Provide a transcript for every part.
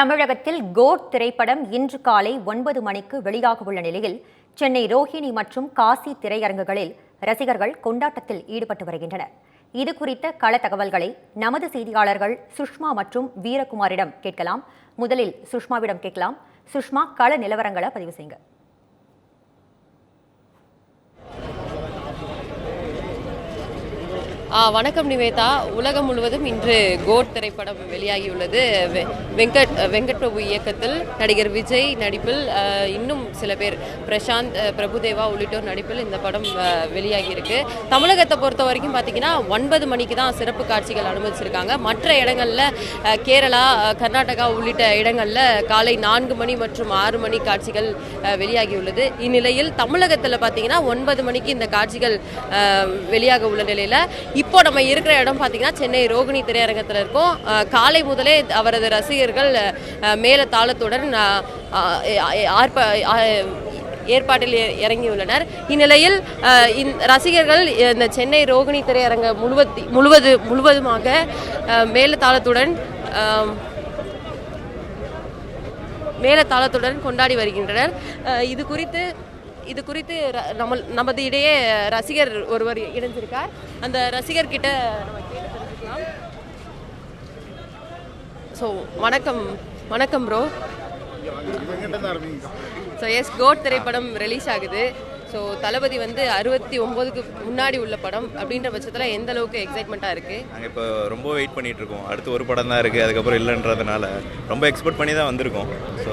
தமிழகத்தில் கோட் திரைப்படம் இன்று காலை ஒன்பது மணிக்கு வெளியாகவுள்ள நிலையில் சென்னை ரோஹிணி மற்றும் காசி திரையரங்குகளில் ரசிகர்கள் கொண்டாட்டத்தில் ஈடுபட்டு வருகின்றனர். இது குறித்த கள தகவல்களை நமது செய்தியாளர்கள் சுஷ்மா மற்றும் வீரகுமாரிடம் கேட்கலாம். முதலில் சுஷ்மாவிடம் கேட்கலாம். சுஷ்மா கள நிலவரங்களை பதிவு செய்யுங்க. வணக்கம் நிவேதா. உலகம் முழுவதும் இன்று கோட் திரைப்படம் வெளியாகியுள்ளது. வெ- வெங்கட் வெங்கட் பிரபு இயக்கத்தில் நடிகர் விஜய் நடிப்பில் இன்னும் சில பேர் பிரசாந்த் பிரபுதேவா உள்ளிட்டோர் நடிப்பில் இந்த படம் வெளியாகியிருக்கு. தமிழகத்தை பொறுத்த வரைக்கும் பார்த்தீங்கன்னா ஒன்பது மணிக்கு தான் சிறப்பு காட்சிகள் அனுமதிச்சிருக்காங்க. மற்ற இடங்களில் கேரளா கர்நாடகா உள்ளிட்ட இடங்களில் காலை நான்கு மணி மற்றும் ஆறு மணி காட்சிகள் வெளியாகியுள்ளது. இந்நிலையில் தமிழகத்தில் பார்த்தீங்கன்னா ஒன்பது மணிக்கு இந்த காட்சிகள் வெளியாக உள்ள நிலையில் இப்போ நம்ம இருக்கிற இடம் பார்த்தீங்கன்னா சென்னை ரோகிணி திரையரங்கத்தில் இருக்கும். காலை முதலே அவரது ரசிகர்கள் மேல தாளத்துடன் ஆர்ப்ப ஏற்பாட்டில் இறங்கியுள்ளனர். இந்நிலையில் ரசிகர்கள் இந்த சென்னை ரோகிணி திரையரங்க முழுவதி முழுவது முழுவதுமாக மேலத்தாளத்துடன் மேலத்தாளத்துடன் மேலதாளத்துடன் கொண்டாடி வருகின்றனர். இது குறித்து இது குறித்து ர- நம்ம நமது இடையே ரசிகர் ஒருவர் இணைஞ்சிருக்கார். அந்த ரசிகர் கிட்ட நம்ம ஸோ வணக்கம் வணக்கம் ப்ரோ ஸோ எஸ் கோட் திரைப்படம் ரிலீஸ் ஆகுது. ஸோ தளபதி வந்து அறுபத்தி ஒம்போதுக்கு முன்னாடி உள்ள படம் அப்படின்ற பட்சத்தில் எந்த அளவுக்கு எக்ஸைட்மெண்ட்டாக இருக்குது நாங்கள் இப்போ ரொம்ப வெயிட் பண்ணிகிட்டு இருக்கோம். அடுத்து ஒரு படம் தான் இருக்குது அதுக்கப்புறம் இல்லைன்றதுனால ரொம்ப எக்ஸ்பெக்ட் பண்ணி தான் வந்திருக்கோம். ஸோ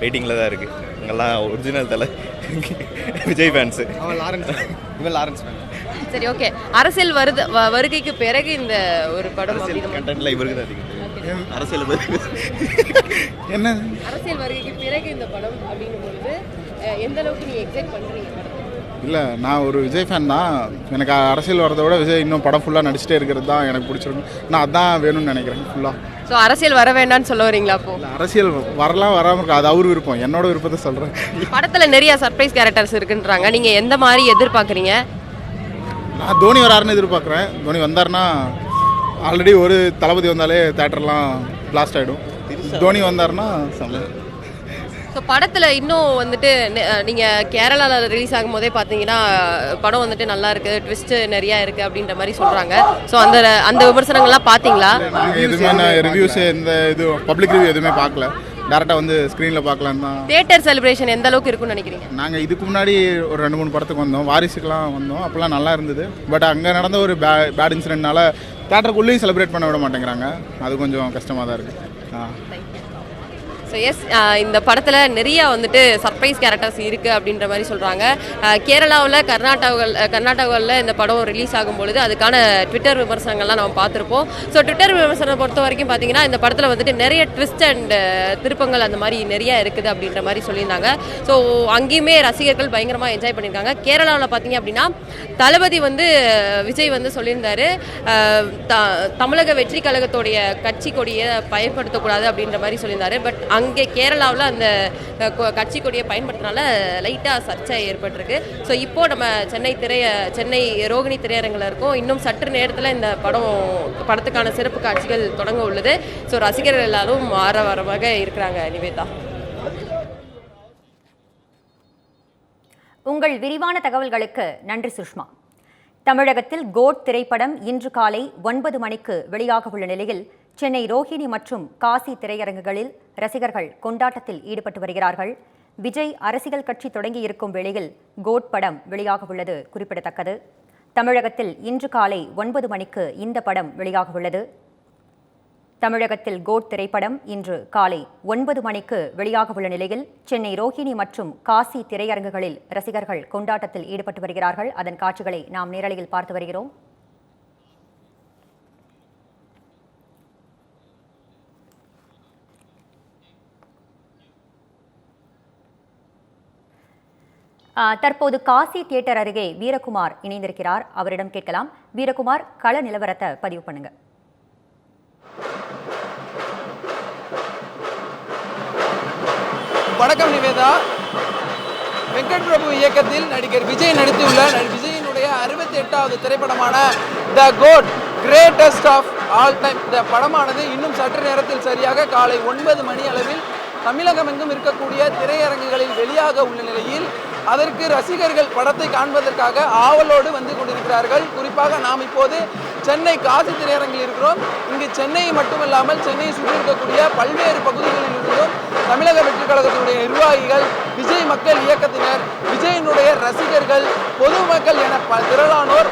வெயிட்டிங்கில் தான் இருக்குது இங்கெல்லாம் ஒரிஜினல் தலை. விஜய் ஃபேன்ஸு அவன் லாரன்ஸ். இவன் லாரன்ஸ் fan. சரி ஓகே அரசியல் வருது வருகைக்கு பிறகு இந்த ஒரு படம் கண்டென்ட்ல இவருக்கு தான் அதிகம் அரசியல் பத்தி என்ன? அரசியல் வருகைக்கு பிறகு இந்த படம் அப்படின்னும் பொழுது எந்த அளவுக்கு நீங்க எக்ஸைட் பண்றீங்க? இல்லை நான் ஒரு விஜய் ஃபேன் தான். எனக்கு அரசியல் வரதை விட விஜய் இன்னும் படம் ஃபுல்லாக நடிச்சிட்டே இருக்கிறது தான் எனக்கு பிடிச்சிருக்கும். நான் அதான் வேணும்னு நினைக்கிறேன் ஃபுல்லாக ஸோ அரசியல் வர வேண்டாம்னு சொல்ல வரீங்களா அப்போ? அரசியல் வரலாம் வராமல் இருக்கும் அது அவர் விருப்பம். என்னோட விருப்பத்தை சொல்கிறேன் படத்துல நிறைய சர்ப்ரைஸ் கேரக்டர்ஸ் இருக்குன்றாங்க. நீங்க எந்த மாதிரி எதிர்பார்க்குறீங்க? நான் தோனி வராருன்னு எதிர்பார்க்குறேன். தோனி வந்தாருன்னா ஆல்ரெடி ஒரு தளபதி வந்தாலே தேட்டர்லாம் பிளாஸ்ட் ஆகிடும் தோனி வந்தாருன்னா செம்ம. ஸோ படத்துல இன்னும் வந்துட்டு நெ- அஹ், நீங்க கேரளால ரிலீஸ் ஆகும் போதே பார்த்தீங்கன்னா படம் வந்துட்டு நல்லா இருக்கு ட்விஸ்ட் நிறைய இருக்கு அப்படின்ற மாதிரி சொல்றாங்க. ஸோ அந்த அந்த விமர்சனங்கள்லாம் பார்த்தீங்களா நாங்கள் எதுவுமே நான் ரிவ்யூஸ் எந்த இது பப்ளிக் ரிவ்யூ எதுவுமே பார்க்கல டேரெக்டாக வந்து ஸ்க்ரீனில் பார்க்கலான்னு தான். தியேட்டர் செலிப்ரேஷன் எந்த அளவுக்கு இருக்கும்னு நினைக்கிறீங்க? நாங்கள் இதுக்கு முன்னாடி ஒரு ரெண்டு மூணு படத்துக்கு வந்தோம். வாரிசுக்கெலாம் வந்தோம். அப்போல்லாம் நல்லா இருந்தது. பட் அங்கே நடந்த ஒரு பே பேட் இன்சிடென்ட்னால தேட்டருக்குள்ளேயும் செலிப்ரேட் பண்ண விட மாட்டேங்கிறாங்க. அது கொஞ்சம் கஷ்டமாக தான் இருக்குது ஆ. ஸோ எஸ் uh, இந்த படத்தில் நிறைய வந்துட்டு சர்ப்ரைஸ் கேரக்டர்ஸ் இருக்குது அப்படின்ற மாதிரி சொல்கிறாங்க uh, கேரளாவில் கர்நாடகாவில் uh, கர்நாடகாவில் இந்த படம் ரிலீஸ் ஆகும் பொழுது அதுக்கான ட்விட்டர் விமர்சனங்கள்லாம் நம்ம பார்த்துருப்போம். ஸோ ட்விட்டர் விமர்சனம் பொறுத்த வரைக்கும் பார்த்தீங்கன்னா இந்த படத்தில் வந்துட்டு நிறைய ட்விஸ்ட் அண்ட் திருப்பங்கள் அந்த மாதிரி நிறைய இருக்குது அப்படின்ற மாதிரி சொல்லியிருந்தாங்க. ஸோ அங்கேயுமே ரசிகர்கள் பயங்கரமாக என்ஜாய் பண்ணியிருக்காங்க. கேரளாவில் பார்த்தீங்க அப்படின்னா தளபதி வந்து விஜய் வந்து சொல்லியிருந்தாரு த- தமிழக வெற்றி கழகத்துடைய கட்சி கொடியை பயன்படுத்தக்கூடாது அப்படின்ற மாதிரி சொல்லியிருந்தாரு. பட் அங்கே கேரளாவில் அந்த கட்சி கொடியை பயன்படுத்தினால லைட்டாக சர்ச்சை ஏற்பட்டிருக்கு. ஸோ இப்போ நம்ம சென்னை திரைய சென்னை ரோகிணி திரையரங்கில் இருக்கோம். இன்னும் சற்று நேரத்தில் இந்த படம் படத்துக்கான சிறப்பு காட்சிகள் தொடங்க உள்ளது. ஸோ ரசிகர்கள் எல்லாரும் ஆரவாரமாக இருக்கிறாங்க நிவேதா. உங்கள் விரிவான தகவல்களுக்கு நன்றி சுஷ்மா. தமிழகத்தில் கோட் திரைப்படம் இன்று காலை ஒன்பது மணிக்கு வெளியாக உள்ள நிலையில் சென்னை ரோஹிணி மற்றும் காசி திரையரங்குகளில் ரசிகர்கள் கொண்டாட்டத்தில் ஈடுபட்டு வருகிறார்கள். விஜய் அரசியல் கட்சி தொடங்கியிருக்கும் வேளையில் கோட் படம் வெளியாக உள்ளது குறிப்பிடத்தக்கது. தமிழகத்தில் இன்று காலை ஒன்பது மணிக்கு இந்த படம் வெளியாக உள்ளது தமிழகத்தில் கோட் திரைப்படம் இன்று காலை ஒன்பது மணிக்கு வெளியாக உள்ள நிலையில் சென்னை ரோஹிணி மற்றும் காசி திரையரங்குகளில் ரசிகர்கள் கொண்டாட்டத்தில் ஈடுபட்டு வருகிறார்கள். அதன் காட்சிகளை நாம் நேரலையில் பார்த்து வருகிறோம். தற்போது காசி தியேட்டர் அருகே வீரகுமார் இணைந்திருக்கிறார். அவரிடம் கேட்கலாம். வீரகுமார் கள நிலவரத்தை பதிவு பண்ணுங்க. வணக்கம் நிவேதா. வெங்கட் பிரபு இயக்கத்தில் நடிகர் விஜய் நடித்துள்ள விஜயினுடைய அறுபத்தி எட்டாவது திரைப்படமான the GOAT greatest of all time இந்த படமானது இன்னும் சற்று நேரத்தில் சரியாக காலை ஒன்பது மணி அளவில் தமிழகம் எங்கும் இருக்கக்கூடிய திரையரங்குகளில் வெளியாக உள்ள நிலையில் அதற்கு ரசிகர்கள் படத்தை காண்பதற்காக ஆவலோடு வந்து கொண்டிருக்கிறார்கள். குறிப்பாக நாம் இப்போது சென்னை காசி திரையரங்கில் இருக்கிறோம். இங்கு சென்னையை மட்டுமல்லாமல் சென்னையை சுற்றி இருக்கக்கூடிய பல்வேறு பகுதிகளில் இருந்தும் தமிழக வெற்றி கழகத்தினுடைய நிர்வாகிகள் விஜய் மக்கள் இயக்கத்தினர் விஜயனுடைய ரசிகர்கள் பொதுமக்கள் என திரளானோர்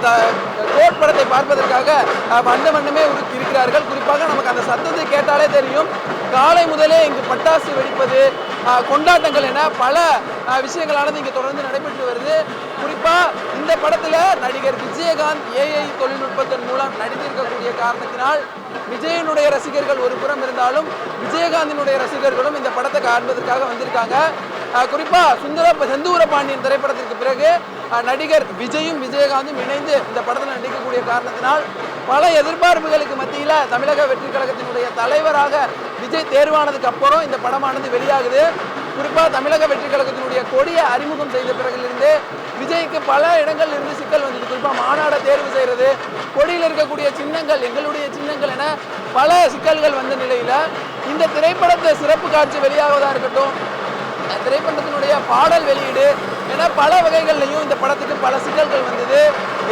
த- கோட் படத்தை பார்ப்பதற்காக வந்த வண்ணமே இருக்கிறார்கள். குறிப்பாக நமக்கு அந்த சத்தத்தை கேட்டாலே தெரியும். காலை முதலே இங்கு பட்டாசு வெடிப்பது கொண்டாட்டங்கள் என பல விஷயங்களானது இங்கே தொடர்ந்து நடைபெற்று வருது. குறிப்பாக இந்த படத்தில் நடிகர் விஜயகாந்த் ஏஐ தொழில்நுட்பத்தின் மூலம் நடித்திருக்கக்கூடிய காரணத்தினால் விஜயனுடைய ரசிகர்கள் ஒரு புறம் இருந்தாலும் விஜயகாந்தினுடைய ரசிகர்களும் இந்த படத்தை காண்பதற்காக வந்திருக்காங்க. குறிப்பாக சுந்தர செந்தூர பாண்டியன் திரைப்படத்திற்கு பிறகு நடிகர் விஜயும் விஜயகாந்தும் இணைந்து இந்த படத்தில் நடிக்கக்கூடிய காரணத்தினால் பல எதிர்பார்ப்புகளுக்கு மத்தியில் தமிழக வெற்றி கழகத்தினுடைய தலைவராக விஜய் தேர்வானதுக்கு அப்புறம் இந்த படமானது வெளியாகுது. குறிப்பாக தமிழக வெற்றி கழகத்தினுடைய கொடியை அறிமுகம் செய்த பிறகிலிருந்து விஜய்க்கு பல இடங்கள்ல இருந்து சிக்கல் வந்தது. குறிப்பாக மாநாட தேர்வு செய்கிறது கொடியில் இருக்கக்கூடிய சின்னங்கள் எங்களுடைய சின்னங்கள் என பல சிக்கல்கள் வந்த நிலையில் இந்த திரைப்படத்தை சிறப்பு காட்சி வெளியாவதாக இருக்கட்டும் திரைப்படத்தினுடைய பாடல் வெளியீடு என பல வகைகள்லையும் இந்த படத்துக்கு பல சிக்கல்கள் வந்தது.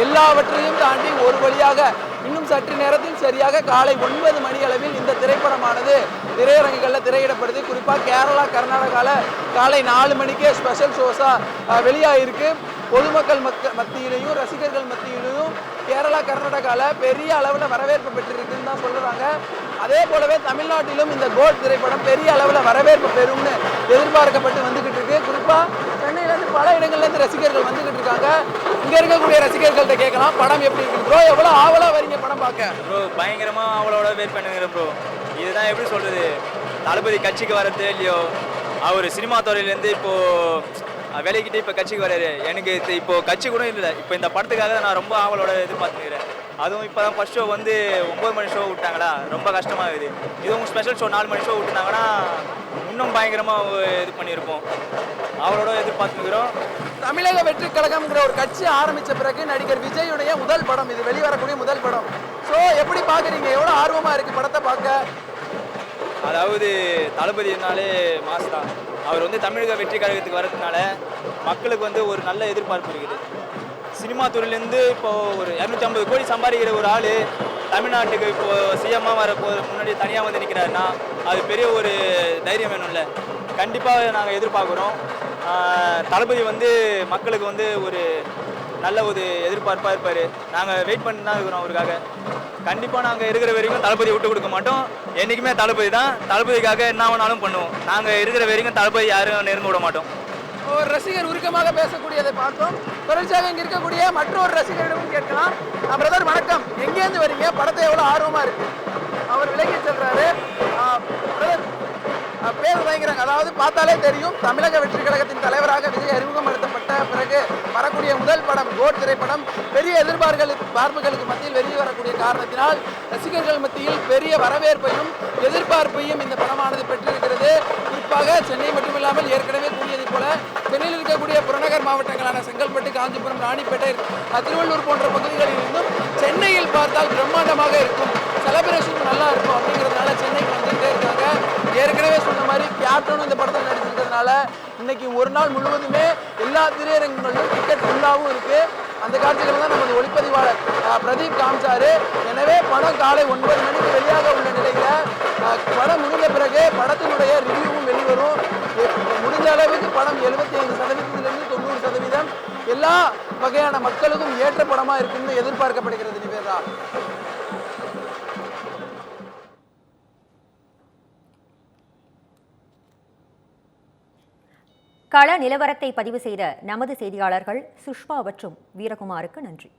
எல்லாவற்றையும் தாண்டி ஒரு வழியாக இன்னும் சற்று நேரத்தில் சரியாக காலை ஒன்பது மணி அளவில் இந்த திரைப்படமானது திரையரங்குகளில் திரையிடப்படுது. குறிப்பாக கேரளா கர்நாடகாவில் காலை நாலு மணிக்கே ஸ்பெஷல் ஷோஸாக வெளியாகிருக்கு பொதுமக்கள் மக்க மத்தியிலையும் ரசிகர்கள் மத்தியிலையும் கேரளா கர்நாடகாவில் பெரிய அளவில் வரவேற்பு பெற்றிருக்குன்னு தான் சொல்கிறாங்க அதே போலவே தமிழ்நாட்டிலும் இந்த கோட் திரைப்படம் பெரிய அளவில் வரவேற்பு பெறும்னு எதிர்பார்க்கப்பட்டு வந்துக்கிட்டு இருக்கு. குறிப்பாக பல இடங்கள்லேருந்து ரசிகர்கள் வந்துகிட்டு இருக்காங்க. இங்கே இருக்கக்கூடிய ரசிகர்கள்ட்ட கேட்கலாம். படம் எப்படி இருக்கு ப்ரோ எவ்வளோ ஆவலாக வரீங்க படம் பார்க்க? ப்ரோ பயங்கரமா அவளோட வெயிட் பண்ணுங்கிறேன் ப்ரோ இதுதான் எப்படி சொல்றது? தளபதி கட்சிக்கு வரது இல்லையோ அவர் சினிமா துறையிலேருந்து இப்போ வேலைக்கிட்டு இப்போ கட்சிக்கு வராரு. எனக்கு இது இப்போ கட்சி கூட இல்லை. இப்போ இந்த படத்துக்காக நான் ரொம்ப ஆவலோட இது பார்த்துக்கிறேன் அதுவும் இப்போ தான் ஃபஸ்ட் ஷோ வந்து ஒம்பது மணி ஷோ விட்டாங்களா? ரொம்ப கஷ்டமாக இருக்குது இதுவும் ஸ்பெஷல் ஷோ நாலு மணி ஷோ விட்டுனாங்கன்னா பயங்கரமாக இது பண்ணியிருப்போம். அவளோட எதிர்பார்த்துக்கிறோம் தமிழக வெற்றி கழகம்ங்கிற ஒரு கட்சி ஆரம்பிச்ச பிறகு நடிகர் விஜயுடைய முதல் படம் இது வெளிவரக்கூடிய முதல் படம். ஸோ எப்படி பார்க்குறீங்க? எவ்வளோ ஆர்வமாக இருக்கு படத்தை பார்க்க? அதாவது தளபதினாலே மாஸ் தான். அவர் வந்து தமிழக வெற்றி கழகத்துக்கு வரதுனால மக்களுக்கு வந்து ஒரு நல்ல எதிர்பார்ப்பு இருக்குது. சினிமா துறையிலேருந்து இப்போ ஒரு இரநூத்தி ஐம்பது கோடி சம்பாதிக்கிற ஒரு ஆள் தமிழ்நாட்டுக்கு இப்போ சிஎம்மாக வர போ முன்னாடி தனியாக வந்து நிற்கிறாருன்னா அது பெரிய ஒரு தைரியம் வேணும்ல. கண்டிப்பாக நாங்கள் எதிர்பார்க்குறோம். தளபதி வந்து மக்களுக்கு வந்து ஒரு நல்ல ஒரு எதிர்பார்ப்பாக இருப்பார். நாங்கள் வெயிட் பண்ணி தான் இருக்கிறோம் அவருக்காக. கண்டிப்பாக நாங்கள் இருக்கிற வரைக்கும் தளபதி விட்டு கொடுக்க மாட்டோம். என்றைக்குமே தளபதி தான். தளபதிக்காக என்ன வேணாலும் பண்ணுவோம். நாங்கள் இருக்கிற வரைக்கும் தளபதி யாரும் நெருங்க விட மாட்டோம். ஒரு ரசிகர் உருக்கமாக பேசக்கூடியதை பார்த்தோம். தொடர்ச்சியாக இங்கே இருக்கக்கூடிய மற்றொரு ரசிகரிடமும் கேட்கலாம். பிரதர் வணக்கம். எங்கேருந்து வரீங்க? படத்தை எவ்வளோ ஆர்வமாக இருக்குது அவர் விலகி செல்றாரு பிரதர் பேர் வாங்கிறாங்க அதாவது பார்த்தாலே தெரியும் தமிழக வெற்றி கழகத்தின் தலைவராக விஜய் அறிமுகப்படுத்தப்பட்ட பிறகு வரக்கூடிய முதல் படம் கோட் திரைப்படம். பெரிய எதிர்பார்களுக்கு பார்ப்புகளுக்கு மத்தியில் வெளியே வரக்கூடிய காரணத்தினால் ரசிகர்கள் மத்தியில் பெரிய வரவேற்பையும் எதிர்பார்ப்பையும் இந்த படமானது பெற்றிருக்கிறது. குறிப்பாக சென்னை மட்டுமில்லாமல் ஏற்கனவே கூறியதைப் போல சென்னையில் இருக்கக்கூடிய புறநகர் மாவட்டங்களான செங்கல்பட்டு காஞ்சிபுரம் ராணிப்பேட்டை திருவள்ளூர் போன்ற பகுதிகளில் இருந்தும் சென்னையில் பார்த்தால் பிரம்மாண்டமாக இருக்கும். செலப்ரேஷன் நல்லா இருக்கும் அப்படிங்கிறதுனால சென்னைக்கு வந்து ஏற்கனவே சொன்ன மாதிரி கேப்டனும் இந்த படத்தில் நடிச்சிருக்கிறதுனால இன்னைக்கு ஒரு நாள் முழுவதுமே எல்லா திரையரங்குகளிலும் டிக்கெட் ஃபுல்லாகவும் இருக்கு. அந்த காட்சிகள் தான் நமது ஒளிப்பதிவாளர் பிரதீப் காமிச்சாரு. எனவே படம் காலை ஒன்பது மணிக்கு வெளியாக உள்ள நிலையில படம் முடிந்த பிறகு படத்தினுடைய ரிவ்யூவும் வெளிவரும். முடிஞ்ச அளவுக்கு படம் எழுபத்தி ஐந்து சதவீதத்திலிருந்து தொண்ணூறு சதவீதம். எல்லா வகையான மக்களுக்கும் ஏற்ற படமா இருக்குன்னு எதிர்பார்க்கப்படுகிறது நிவேதா. கள நிலவரத்தை பதிவு செய்த நமது செய்தியாளர்கள் சுஷ்மா மற்றும் வீரகுமாருக்கு நன்றி.